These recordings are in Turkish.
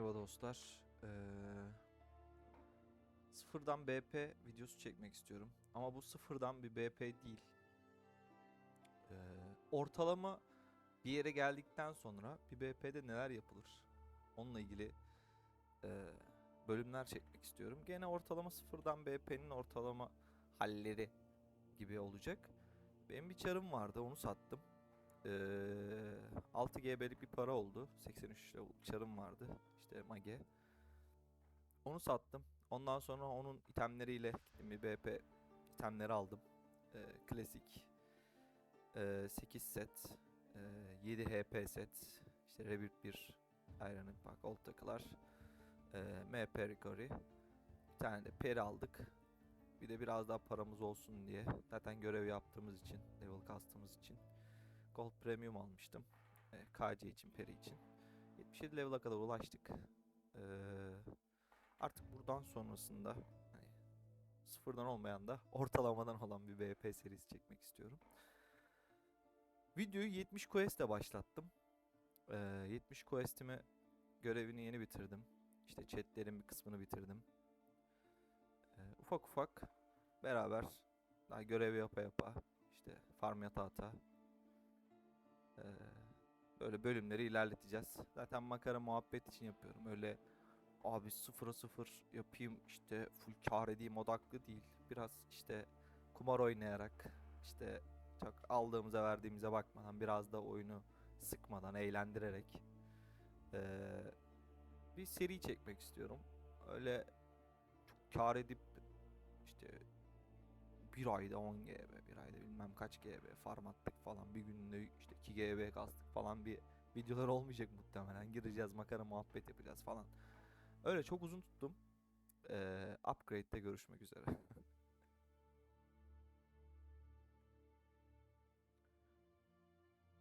Merhaba dostlar. Ee, sıfırdan BP videosu çekmek istiyorum. Ama bu sıfırdan bir BP değil. Ee, ortalama bir yere geldikten sonra bir BP'de neler yapılır? Onunla ilgili e, bölümler çekmek istiyorum. Gene ortalama sıfırdan BP'nin ortalama halleri gibi olacak. Benim bir çarım vardı onu sattım. Ee, 6 GB'lik bir para oldu. 83 level çarım vardı. İşte Mage. Onu sattım. Ondan sonra onun itemleriyle gittim bir BP itemleri aldım. Klasik. Ee, 8 set. Ee, 7 HP set. İşte Rebirth 1. Iron Impact Old takılar. MP Recovery. Bir tane de peri aldık. Bir de biraz daha paramız olsun diye. Zaten görev yaptığımız için, level kastığımız için. Gold Premium almıştım. E, KC için, Peri için. 77 level'a kadar ulaştık. Ee, artık buradan sonrasında hani sıfırdan olmayan da ortalamadan olan bir BP serisi çekmek istiyorum. Videoyu 70 quest'e başlattım. Ee, 70 quest'imi görevini yeni bitirdim. İşte chatlerin bir kısmını bitirdim. Ee, ufak ufak beraber daha görev yapa yapa işte farm yata ata ee, böyle bölümleri ilerleteceğiz. Zaten makara muhabbet için yapıyorum. Öyle abi sıfıra sıfır yapayım işte full kar edeyim odaklı değil. Biraz işte kumar oynayarak işte çok aldığımıza verdiğimize bakmadan biraz da oyunu sıkmadan eğlendirerek ee, bir seri çekmek istiyorum. Öyle çok kar edip işte bir ayda 10 GB, bir ayda bilmem kaç GB farm attık falan. Bir günde işte 2 GB kastık falan bir videolar olmayacak muhtemelen. Gireceğiz makara muhabbet yapacağız falan. Öyle çok uzun tuttum. Ee, upgrade'de görüşmek üzere.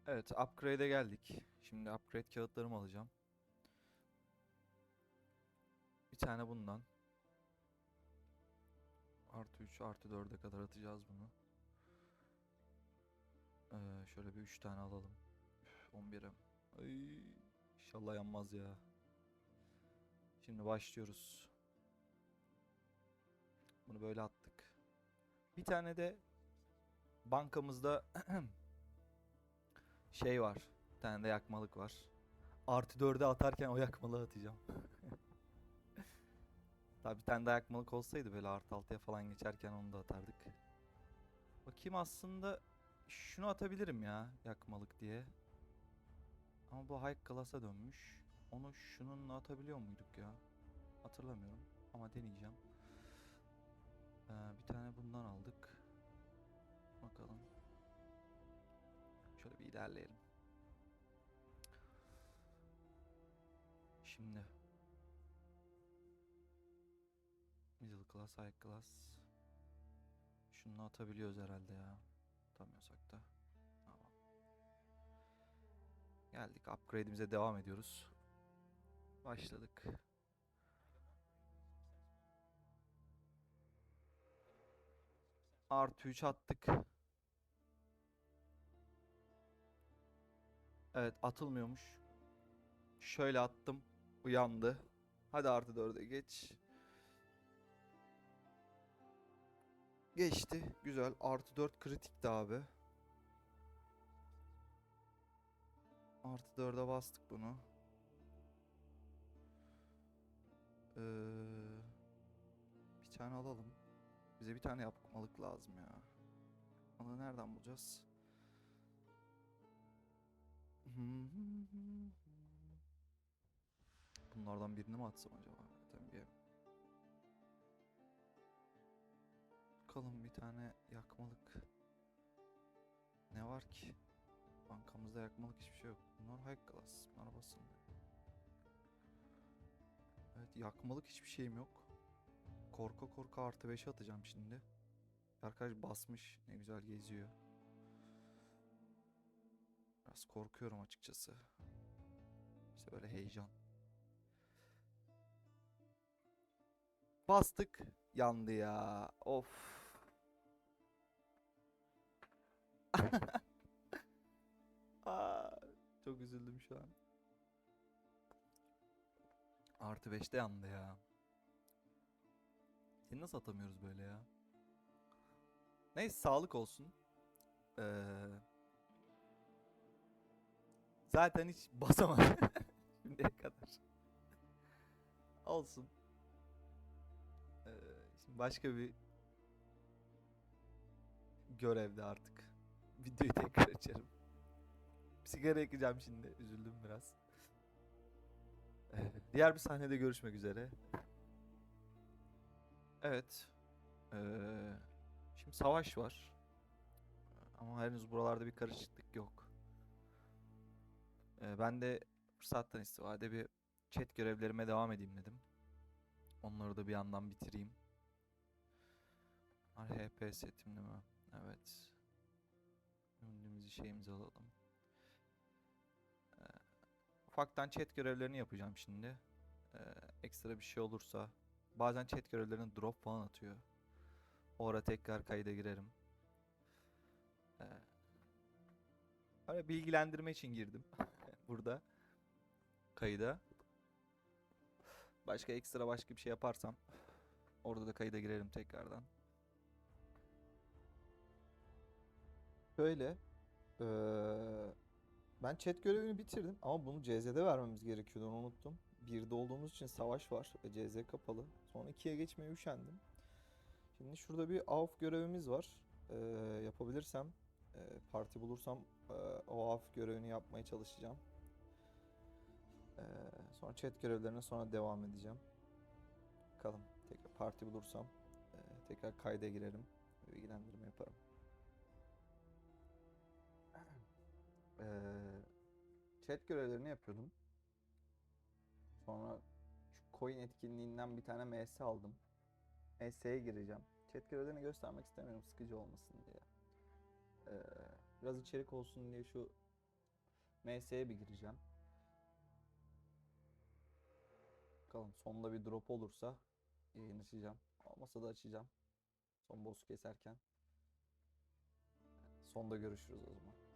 evet upgrade'e geldik. Şimdi upgrade kağıtlarımı alacağım. Bir tane bundan. Artı 3 artı 4'e kadar atacağız bunu. Ee, şöyle bir 3 tane alalım. Üf, 11'e. Ay, inşallah yanmaz ya. Şimdi başlıyoruz. Bunu böyle attık. Bir tane de bankamızda şey var. Bir tane de yakmalık var. Artı 4'e atarken o yakmalığı atacağım. Daha bir tane daha yakmalık olsaydı böyle artı altıya falan geçerken onu da atardık. Bakayım aslında şunu atabilirim ya yakmalık diye. Ama bu high class'a dönmüş. Onu şununla atabiliyor muyduk ya? Hatırlamıyorum ama deneyeceğim. Ee, bir tane bundan aldık. Bakalım. Şöyle bir ilerleyelim. Şimdi Class, high class. Şunu atabiliyoruz herhalde ya. Atamıyorsak da. Tamam. Geldik. Upgrade'imize devam ediyoruz. Başladık. Artı 3 attık. Evet atılmıyormuş. Şöyle attım. Uyandı. Hadi artı 4'e geç. Geçti. Güzel. Artı 4 kritikti abi. Artı 4'e bastık bunu. Ee, bir tane alalım. Bize bir tane yapmalık lazım ya. Onu nereden bulacağız? Bunlardan birini mi atsam acaba? Bakalım bir tane yakmalık. Ne var ki? Bankamızda yakmalık hiçbir şey yok. Bunlar high class. Basın. Evet yakmalık hiçbir şeyim yok. Korka korka artı 5'e atacağım şimdi. Arkadaş basmış. Ne güzel geziyor. Biraz korkuyorum açıkçası. İşte böyle heyecan. Bastık. Yandı ya. Of. Aa, çok üzüldüm şu an. Artı 5'te yandı ya. Seni nasıl atamıyoruz böyle ya? Neyse sağlık olsun. Ee, zaten hiç basamadım şimdiye kadar. Olsun. Ee, şimdi başka bir görevde artık. Videoyu tekrar açarım. Sigara yakacağım şimdi. Üzüldüm biraz. Ee, diğer bir sahnede görüşmek üzere. Evet. Ee, şimdi savaş var. Ama henüz buralarda bir karışıklık yok. Ee, ben de fırsattan istifade bir chat görevlerime devam edeyim dedim. Onları da bir yandan bitireyim. RHP setim değil mi? Evet. Önümüzü şeyimizi alalım. Ee, ufaktan chat görevlerini yapacağım şimdi. Ee, ekstra bir şey olursa. Bazen chat görevlerine drop falan atıyor. O ara tekrar kayda girerim. Ee, öyle bilgilendirme için girdim. Burada. Kayıda. Başka ekstra başka bir şey yaparsam orada da kayda girerim tekrardan. Şöyle eee, ben chat görevini bitirdim ama bunu CZ'de vermemiz gerekiyordu onu unuttum. 1'de olduğumuz için savaş var ve CZ kapalı. Sonra 2'ye geçmeye üşendim. Şimdi şurada bir AWP görevimiz var. Eee, yapabilirsem, eee, parti bulursam eee, o AWP görevini yapmaya çalışacağım. Eee, sonra chat görevlerine sonra devam edeceğim. Bakalım tekrar parti bulursam eee, tekrar kayda girerim. Bilgilendirme yaparım. Eee, chat görevlerini yapıyordum. Sonra şu coin etkinliğinden bir tane MS aldım. MS'ye gireceğim. Chat görevlerini göstermek istemiyorum sıkıcı olmasın diye. Eee, biraz içerik olsun diye şu MS'ye bir gireceğim. Bakalım sonunda bir drop olursa yayın açacağım. Olmasa da açacağım. Son boss'u keserken. Sonda görüşürüz o zaman.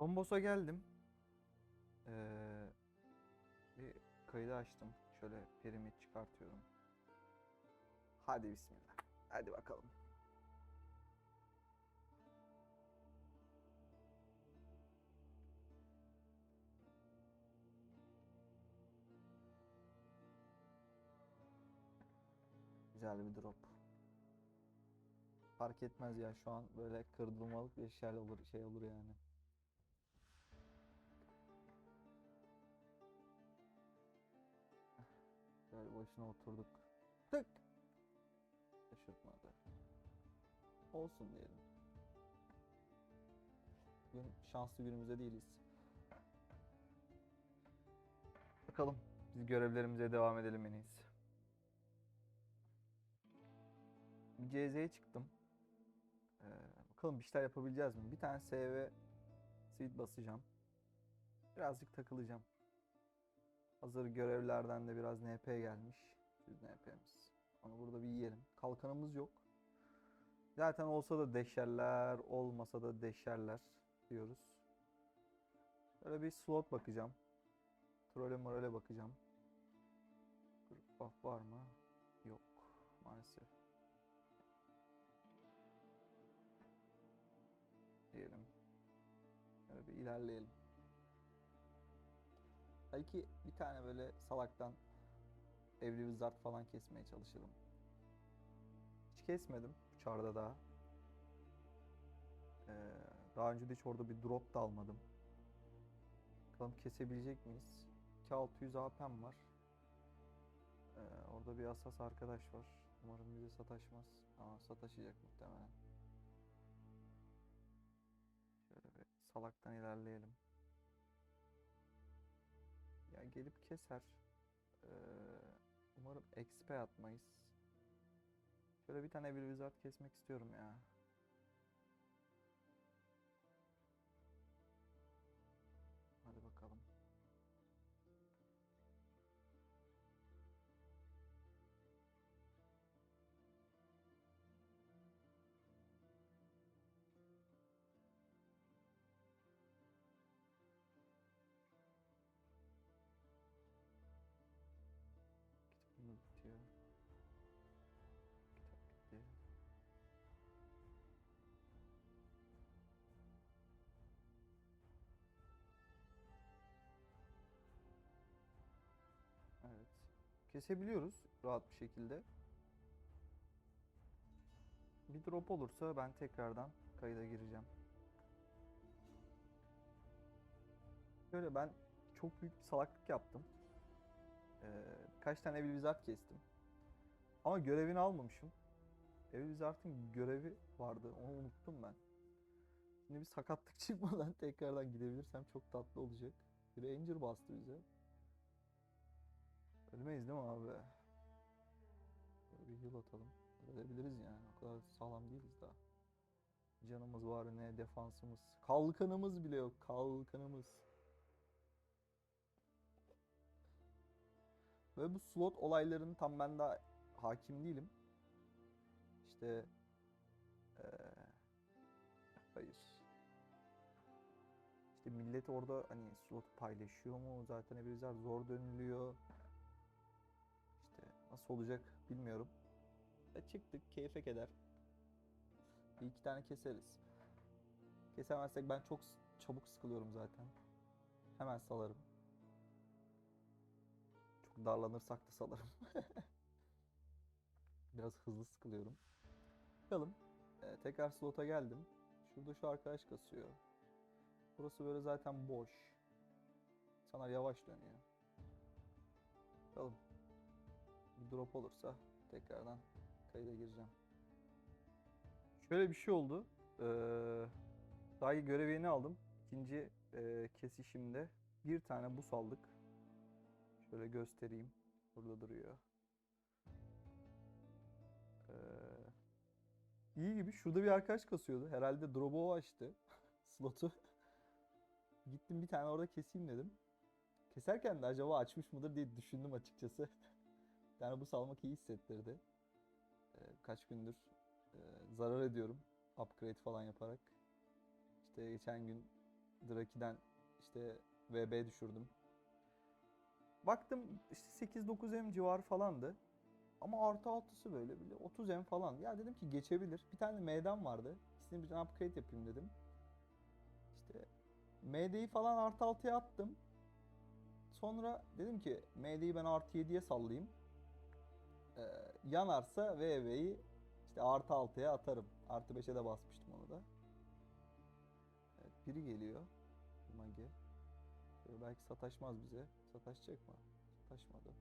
Son boss'a geldim. Ee, bir kaydı açtım. Şöyle piramit çıkartıyorum. Hadi bismillah. Hadi bakalım. Güzel bir drop. Fark etmez ya şu an böyle kırdırmalık bir şey olur şey olur yani. Boşuna oturduk. Tık. Şaşırtmadı. Olsun diyelim. Bugün şanslı günümüzde değiliz. Bakalım. Biz görevlerimize devam edelim en iyisi. CZ'ye çıktım. Ee, bakalım bir şeyler yapabileceğiz mi? Bir tane SV suite basacağım. Birazcık takılacağım. Hazır görevlerden de biraz NP gelmiş. Düz NP'miz. Onu burada bir yiyelim. Kalkanımız yok. Zaten olsa da deşerler, olmasa da deşerler diyoruz. Böyle bir slot bakacağım. Trole morale bakacağım. Grup buff var mı? Yok maalesef. Diyelim. Böyle bir ilerleyelim. Belki bir tane böyle salaktan evli zart falan kesmeye çalışırım. Hiç kesmedim bu çarda daha. Ee, daha önce de hiç orada bir drop da almadım. Bakalım kesebilecek miyiz? 2600 AP'm var. Ee, orada bir asas arkadaş var. Umarım bize sataşmaz. Ama sataşacak muhtemelen. Şöyle bir salaktan ilerleyelim. Ya gelip keser. Ee, umarım XP atmayız. Şöyle bir tane bir wizard kesmek istiyorum ya. Kesebiliyoruz rahat bir şekilde. Bir drop olursa ben tekrardan kayda gireceğim. Şöyle ben çok büyük bir salaklık yaptım. Ee, kaç tane Evil Wizard kestim. Ama görevini almamışım. Evil Wizard'ın görevi vardı. Onu unuttum ben. Şimdi bir sakatlık çıkmadan tekrardan gidebilirsem çok tatlı olacak. Bir Ranger bastı bize. Ölmeyiz değil mi abi? Böyle bir heal atalım. Ölebiliriz yani. O kadar sağlam değiliz daha. Canımız var ne defansımız. Kalkanımız bile yok. Kalkanımız. Ve bu slot olaylarını tam ben daha hakim değilim. İşte eee, hayır. İşte millet orada hani slot paylaşıyor mu? Zaten Eberizler zor dönülüyor. Nasıl olacak bilmiyorum. E çıktık keyfe keder. Bir iki tane keseriz. Kesemezsek ben çok çabuk sıkılıyorum zaten. Hemen salarım. Çok darlanırsak da salarım. Biraz hızlı sıkılıyorum. Bakalım. Ee, tekrar slota geldim. Şurada şu arkadaş kasıyor. Burası böyle zaten boş. İnsanlar yavaş dönüyor. Bakalım. Bir drop olursa tekrardan kayda gireceğim. Şöyle bir şey oldu. Ee, daha iyi görev yeni aldım. İkinci e, kesişimde bir tane bus aldık. Şöyle göstereyim. Burada duruyor. Ee, iyi gibi. Şurada bir arkadaş kasıyordu. Herhalde drop'u açtı. Slotu. Gittim bir tane orada keseyim dedim. Keserken de acaba açmış mıdır diye düşündüm açıkçası. Bir tane bus almak iyi hissettirdi. Ee, kaç gündür e, zarar ediyorum. Upgrade falan yaparak. İşte geçen gün Draki'den işte VB düşürdüm. Baktım işte 8-9M civarı falandı. Ama artı altısı böyle bile 30M falan. Ya dedim ki geçebilir. Bir tane M'den vardı. İkisini bir upgrade yapayım dedim. İşte MD'yi falan artı 6'ya attım. Sonra dedim ki MD'yi ben artı 7'ye sallayayım. Ee, yanarsa VV'yi işte artı 6'ya atarım. Artı 5'e de basmıştım onu da. Evet, biri geliyor. Mage. Belki sataşmaz bize. Sataşacak mı? Sataşmadı.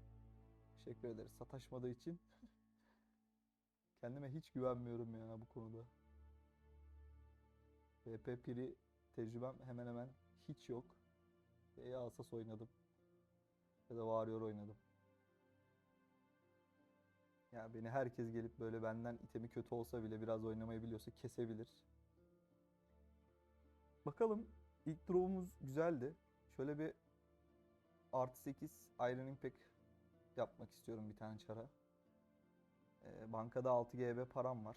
Teşekkür ederiz sataşmadığı için. Kendime hiç güvenmiyorum ya bu konuda. VP piri tecrübem hemen hemen hiç yok. Ve ya Asas oynadım. Ya da Warrior oynadım. Ya beni herkes gelip böyle benden itemi kötü olsa bile biraz oynamayı biliyorsa kesebilir. Bakalım ilk drop'umuz güzeldi. Şöyle bir artı 8 Iron Impact yapmak istiyorum bir tane çara. Ee, bankada 6 GB param var.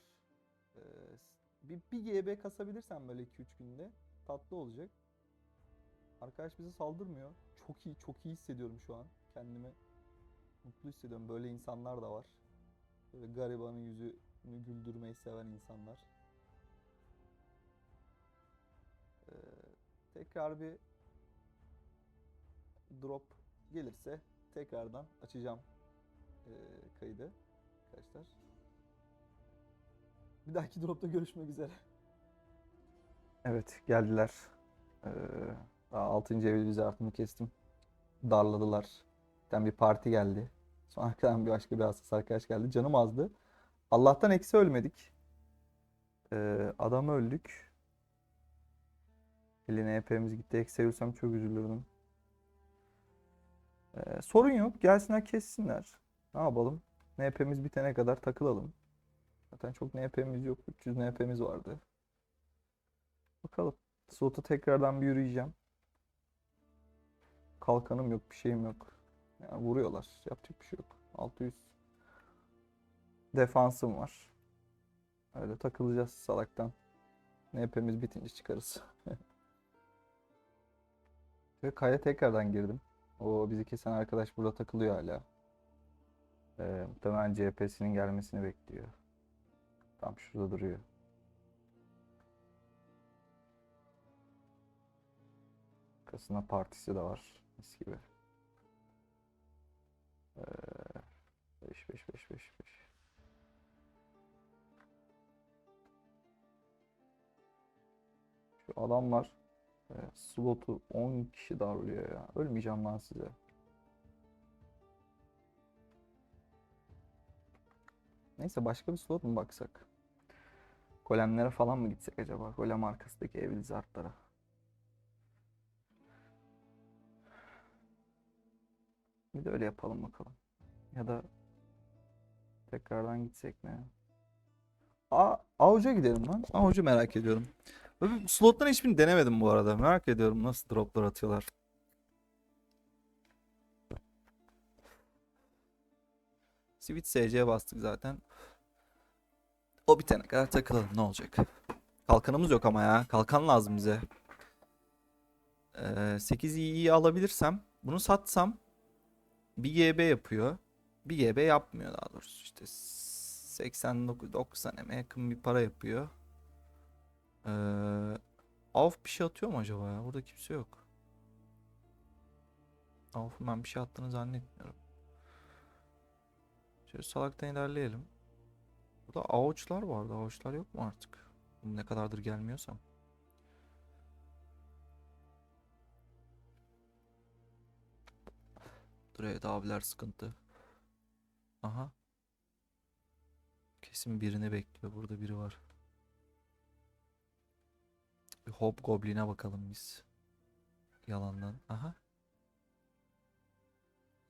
S- bir, bir GB kasabilirsem böyle 2-3 günde tatlı olacak. Arkadaş bize saldırmıyor. Çok iyi, çok iyi hissediyorum şu an. Kendimi mutlu hissediyorum. Böyle insanlar da var. Böyle garibanın yüzünü güldürmeyi seven insanlar. Ee, tekrar bir drop gelirse tekrardan açacağım ee, kaydı arkadaşlar. Bir dahaki dropta görüşmek üzere. Evet geldiler. Ee, daha 6. evi bize artımı kestim. Darladılar. Bir bir parti geldi. Sonra arkadan bir başka bir hassas arkadaş geldi. Canım azdı. Allah'tan eksi ölmedik. Ee, adam öldük. Eline EP'miz gitti. Eksi ölsem çok üzülürdüm. Ee, sorun yok. Gelsinler kessinler. Ne yapalım? NP'miz bitene kadar takılalım. Zaten çok NP'miz yok. 300 NP'miz vardı. Bakalım. Slot'a tekrardan bir yürüyeceğim. Kalkanım yok, bir şeyim yok. Yani vuruyorlar. Yapacak bir şey yok. 600 defansım var. Öyle takılacağız salaktan. NP'miz bitince çıkarız. Ve kaya tekrardan girdim. O bizi kesen arkadaş burada takılıyor hala. Ee, muhtemelen CHP'sinin gelmesini bekliyor. Tam şurada duruyor. Arkasında partisi de var. Mis gibi. Ee, 5 5 5 5 5. Şu adamlar e, slotu 10 kişi darlıyor ya. Ölmeyeceğim lan size. Neyse başka bir slot mu baksak? Golemlere falan mı gitsek acaba? Golem arkasındaki evli zartlara. Bir de öyle yapalım bakalım. Ya da tekrardan gitsek mi? A Avuca gidelim lan. Avucu merak ediyorum. Böyle slotların hiçbirini denemedim bu arada. Merak ediyorum nasıl droplar atıyorlar. Switch SC'ye bastık zaten. O bitene kadar takılalım ne olacak. Kalkanımız yok ama ya. Kalkan lazım bize. Ee, 8 iyi alabilirsem bunu satsam 1 GB yapıyor. 1 GB yapmıyor daha doğrusu. İşte 89 90 eme yakın bir para yapıyor. Ee, Avf bir şey atıyor mu acaba ya? Burada kimse yok. Avf'un ben bir şey attığını zannetmiyorum. Şöyle salaktan ilerleyelim. Burada avuçlar vardı. Avuçlar yok mu artık? Ne kadardır gelmiyorsam. Dur abiler sıkıntı. Aha. Kesin birini bekliyor. Burada biri var. Bir Hobgoblin'e bakalım biz. Yalandan. Aha.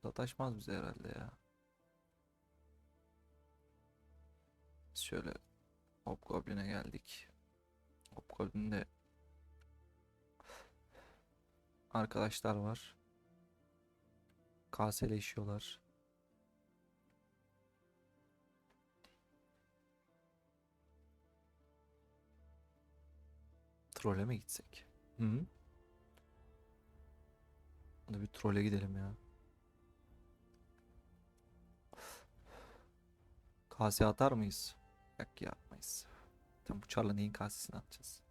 Sataşmaz bize herhalde ya. Biz şöyle Hobgoblin'e geldik. Hobgoblin'de arkadaşlar var. Kaseleşiyorlar. Trole mi gitsek? Hı -hı. Hadi bir trole gidelim ya. Kase atar mıyız? Yok ki atmayız. Tam bu çarla neyin kasesini atacağız?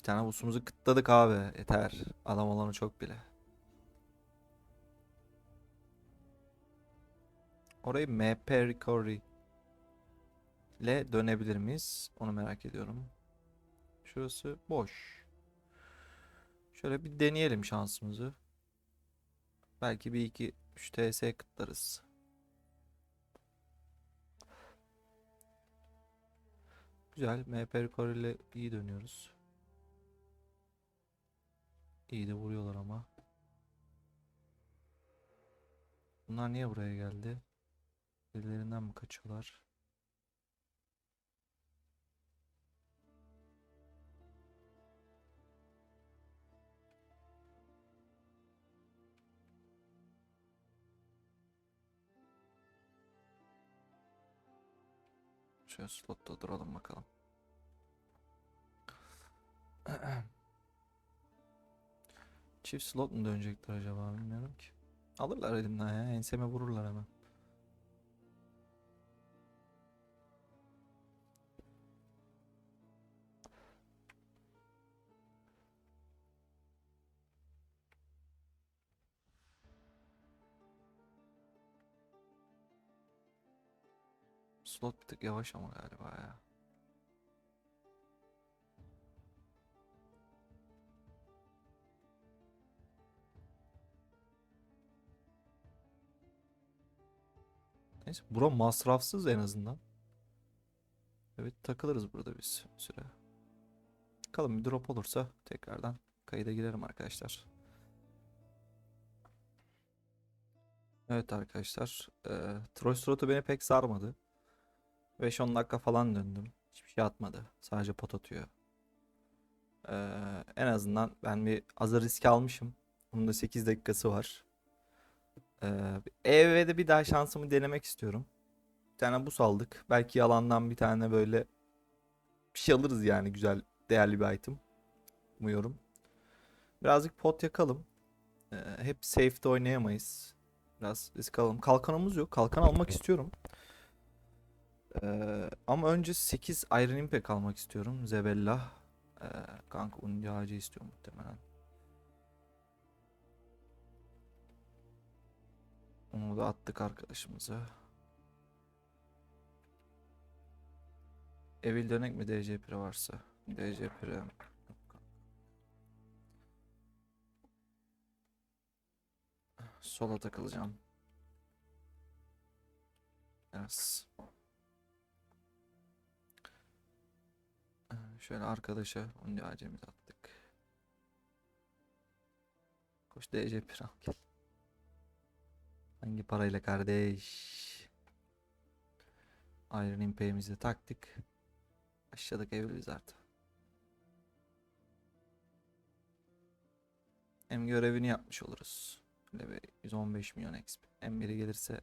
Bir tane busumuzu kıtladık abi. Yeter. Adam olanı çok bile. Orayı MP Recovery ile dönebilir miyiz? Onu merak ediyorum. Şurası boş. Şöyle bir deneyelim şansımızı. Belki bir iki 3 TS kıtlarız. Güzel. MP Recovery ile iyi dönüyoruz. İyi de vuruyorlar ama. Bunlar niye buraya geldi? Birilerinden mi kaçıyorlar? Şöyle slotta duralım bakalım. Çift slot mu dönecekler acaba bilmiyorum ki. Alırlar elimden ya. Enseme vururlar hemen. Slot bir tık yavaş ama galiba ya. Neyse bura masrafsız en azından. Evet takılırız burada biz süre. Bakalım bir drop olursa tekrardan kayıda girerim arkadaşlar. Evet arkadaşlar. E, Troy Strot'u beni pek sarmadı. 5-10 dakika falan döndüm. Hiçbir şey atmadı. Sadece pot atıyor. Ee, en azından ben bir azar risk almışım. Bunun da 8 dakikası var. Ee, EV'de bir daha şansımı denemek istiyorum. Bir tane bus aldık. Belki yalandan bir tane böyle bir şey alırız yani güzel, değerli bir item. Umuyorum. Birazcık pot yakalım. Ee, hep safe'de oynayamayız. Biraz risk alalım. Kalkanımız yok. Kalkan almak istiyorum. Ee, ama önce 8 Iron Impact almak istiyorum. Zebella. Ee, kanka Undi ağacı istiyorum muhtemelen. Onu da attık arkadaşımıza. Evil dönek mi DC pire varsa? DC pire. Sola takılacağım. Biraz. Şöyle arkadaşa onu acemiz attık. Koş DC pire al gel. Hangi parayla kardeş? Iron Impey'imizi taktık. Aşağıdaki evliyiz artık. Hem görevini yapmış oluruz. Böyle bir 115 milyon XP. Hem biri gelirse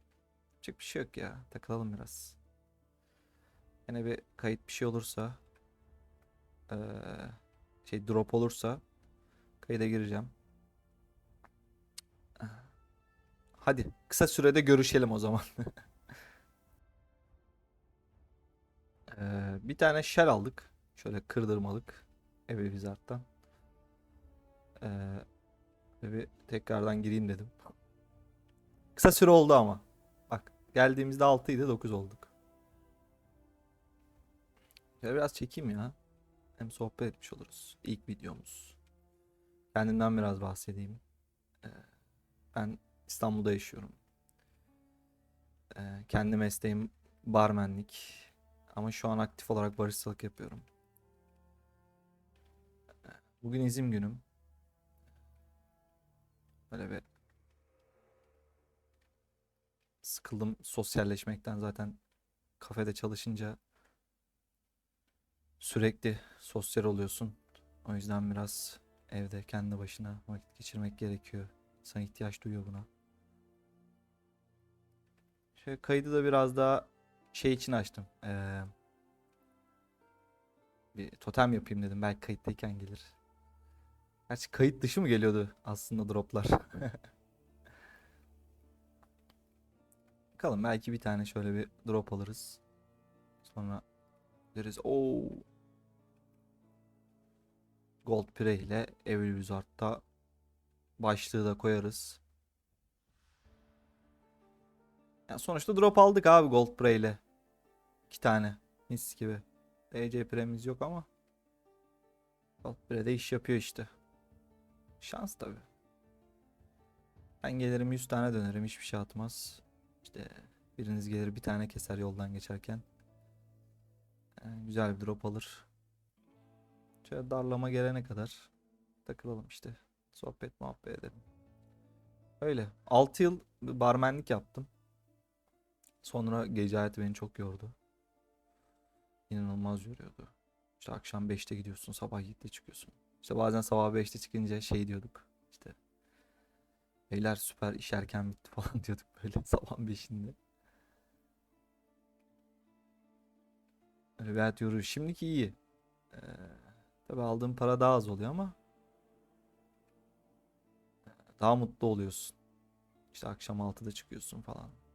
yapacak bir şey yok ya. Takılalım biraz. Yine bir kayıt bir şey olursa şey drop olursa kayıda gireceğim. Hadi kısa sürede görüşelim o zaman. Eee, bir tane shell aldık. Şöyle kırdırmalık. Evi Wizard'dan. Ve bir tekrardan gireyim dedim. Kısa süre oldu ama. Bak geldiğimizde 6 idi 9 olduk. Şöyle biraz çekeyim ya. Hem sohbet etmiş oluruz. İlk videomuz. Kendimden biraz bahsedeyim. Eee, ben İstanbul'da yaşıyorum. Eee, kendi mesleğim barmenlik. Ama şu an aktif olarak baristalık yapıyorum. Eee, Bugün izin günüm. Böyle bir sıkıldım sosyalleşmekten zaten kafede çalışınca sürekli sosyal oluyorsun. O yüzden biraz evde kendi başına vakit geçirmek gerekiyor. İnsan ihtiyaç duyuyor buna. Şöyle kaydı da biraz daha şey için açtım. Ee, bir totem yapayım dedim. Belki kayıttayken gelir. Gerçi kayıt dışı mı geliyordu aslında droplar? Bakalım belki bir tane şöyle bir drop alırız. Sonra deriz o Gold Prey ile Evil Wizard'da başlığı da koyarız. Ya sonuçta drop aldık abi Gold Prey ile. İki tane. Mis gibi. DC Pre'miz yok ama. Gold Prey de iş yapıyor işte. Şans tabi. Ben gelirim 100 tane dönerim hiçbir şey atmaz. İşte biriniz gelir bir tane keser yoldan geçerken. Ee, güzel bir drop alır. Şöyle darlama gelene kadar takılalım işte. Sohbet muhabbet edelim. Öyle. 6 yıl barmenlik yaptım. Sonra gece hayatı beni çok yordu. İnanılmaz yoruyordu. İşte akşam 5'te gidiyorsun, sabah 7'de çıkıyorsun. İşte bazen sabah 5'te çıkınca şey diyorduk. İşte beyler süper iş erken bitti falan diyorduk böyle sabah 5'inde. Öyle hayat yoruyor. Şimdiki iyi. Ee, tabii aldığım para daha az oluyor ama daha mutlu oluyorsun. İşte akşam 6'da çıkıyorsun falan.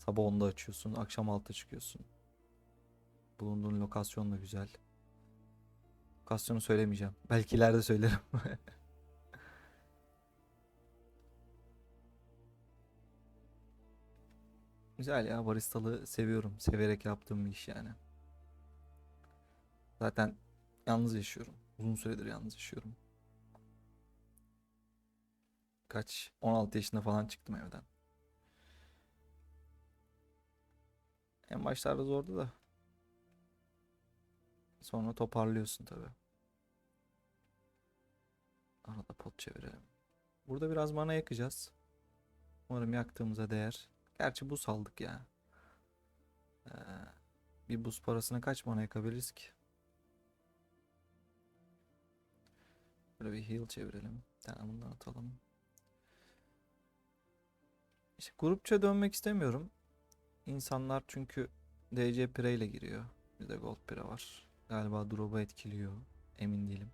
Sabah 10'da açıyorsun, akşam 6'da çıkıyorsun. Bulunduğun lokasyon da güzel. Lokasyonu söylemeyeceğim. Belki ileride söylerim. Güzel ya baristalığı seviyorum. Severek yaptığım bir iş yani. Zaten yalnız yaşıyorum. Uzun süredir yalnız yaşıyorum. Kaç? 16 yaşında falan çıktım evden. En başlarda zordu da. Sonra toparlıyorsun tabi. Arada pot çevirelim. Burada biraz mana yakacağız. Umarım yaktığımıza değer. Gerçi buz aldık ya. Ee, bir buz parasına kaç mana yakabiliriz ki? Böyle bir heal çevirelim. Bir tane atalım. İşte grupça dönmek istemiyorum. İnsanlar çünkü DC Pire ile giriyor. Bizde Gold Pire var. Galiba drop'u etkiliyor. Emin değilim.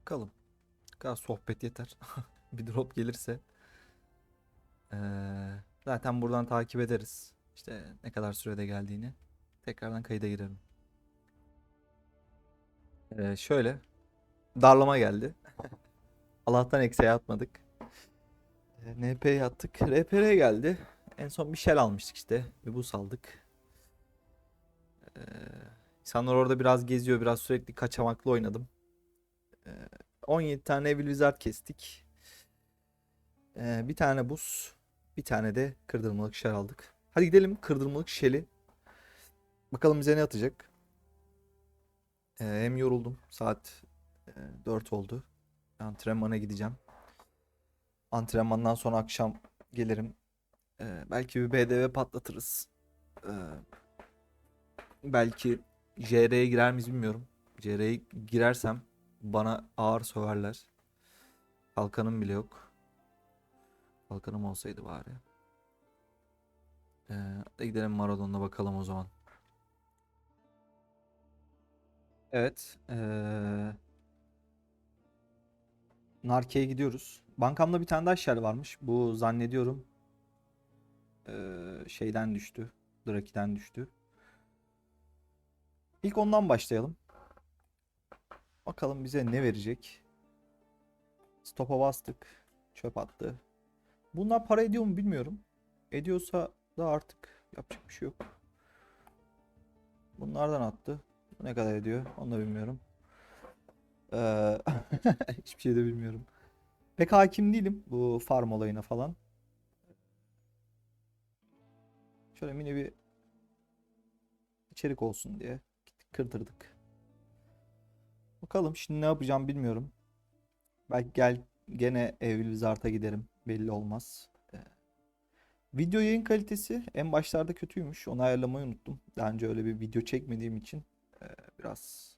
Bakalım. Kadar sohbet yeter. bir drop gelirse eee, zaten buradan takip ederiz. İşte ne kadar sürede geldiğini. Tekrardan kayıda girelim. Eee, şöyle darlama geldi. Allah'tan eksiye atmadık. NP'ye attık. RPR geldi. En son bir shell almıştık işte. Bir bus aldık. Ee, insanlar orada biraz geziyor. Biraz sürekli kaçamaklı oynadım. Ee, 17 tane Evil Wizard kestik. Ee, bir tane buz. Bir tane de kırdırmalık shell aldık. Hadi gidelim kırdırmalık shell'i. Bakalım bize ne atacak. Ee, hem yoruldum. Saat e, 4 oldu. Antrenmana gideceğim. Antrenmandan sonra akşam gelirim. Ee, belki bir BDV patlatırız. Ee, belki JR'ye girer miyiz bilmiyorum. JR'ye girersem bana ağır söverler. Kalkanım bile yok. Kalkanım olsaydı bari. Ee, hadi gidelim Maradon'da bakalım o zaman. Evet. Ee, Narke'ye gidiyoruz. Bankamda bir tane daha shell varmış. Bu zannediyorum şeyden düştü. Draki'den düştü. İlk ondan başlayalım. Bakalım bize ne verecek. Stop'a bastık. Çöp attı. Bunlar para ediyor mu bilmiyorum. Ediyorsa da artık yapacak bir şey yok. Bunlardan attı. Ne kadar ediyor onu da bilmiyorum. Hiçbir şey de bilmiyorum. Pek hakim değilim bu farm olayına falan. Şöyle mini bir içerik olsun diye kırdırdık. Bakalım şimdi ne yapacağım bilmiyorum. Belki gel gene Evil Wizard'a giderim. Belli olmaz. Video yayın kalitesi en başlarda kötüymüş. Onu ayarlamayı unuttum. Daha önce öyle bir video çekmediğim için biraz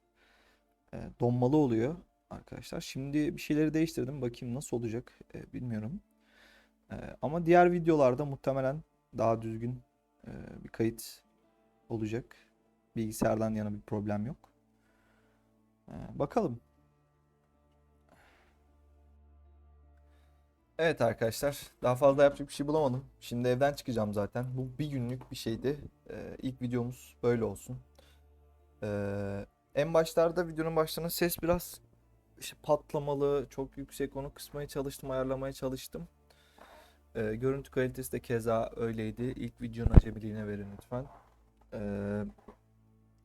donmalı oluyor arkadaşlar. Şimdi bir şeyleri değiştirdim. Bakayım nasıl olacak e, bilmiyorum. E, ama diğer videolarda muhtemelen daha düzgün e, bir kayıt olacak. Bilgisayardan yana bir problem yok. E, bakalım. Evet arkadaşlar, daha fazla yapacak bir şey bulamadım. Şimdi evden çıkacağım zaten. Bu bir günlük bir şeydi. E, ilk videomuz böyle olsun. E, en başlarda videonun başlarında ses biraz işte patlamalı, çok yüksek onu kısmaya çalıştım, ayarlamaya çalıştım. Ee, görüntü kalitesi de keza öyleydi. İlk videonun acemiliğine verin lütfen. Ee,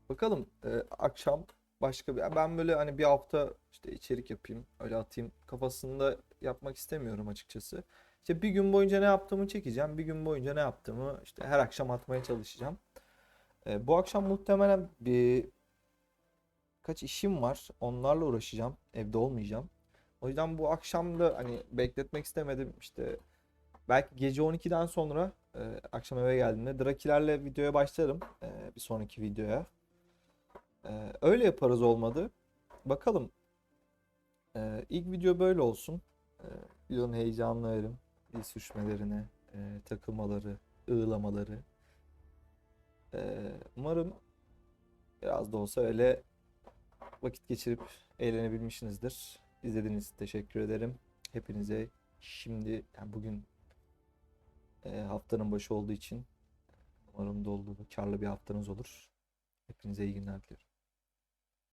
bakalım ee, akşam başka bir ben böyle hani bir hafta işte içerik yapayım, öyle atayım kafasında yapmak istemiyorum açıkçası. İşte bir gün boyunca ne yaptığımı çekeceğim. Bir gün boyunca ne yaptığımı işte her akşam atmaya çalışacağım. Ee, bu akşam muhtemelen bir kaç işim var. Onlarla uğraşacağım. Evde olmayacağım. O yüzden bu akşam da hani bekletmek istemedim. İşte belki gece 12'den sonra e, akşam eve geldiğimde Drakilerle videoya başlarım. e, bir sonraki videoya. E, öyle yaparız olmadı. Bakalım. E, ilk video böyle olsun. E, videonun heyecanını verim. Dil sürçmelerini, e, takılmaları, ığlamaları. E, umarım biraz da olsa öyle vakit geçirip eğlenebilmişsinizdir. İzlediğiniz için teşekkür ederim. Hepinize şimdi yani bugün e, haftanın başı olduğu için umarım dolu karlı bir haftanız olur. Hepinize iyi günler diliyorum.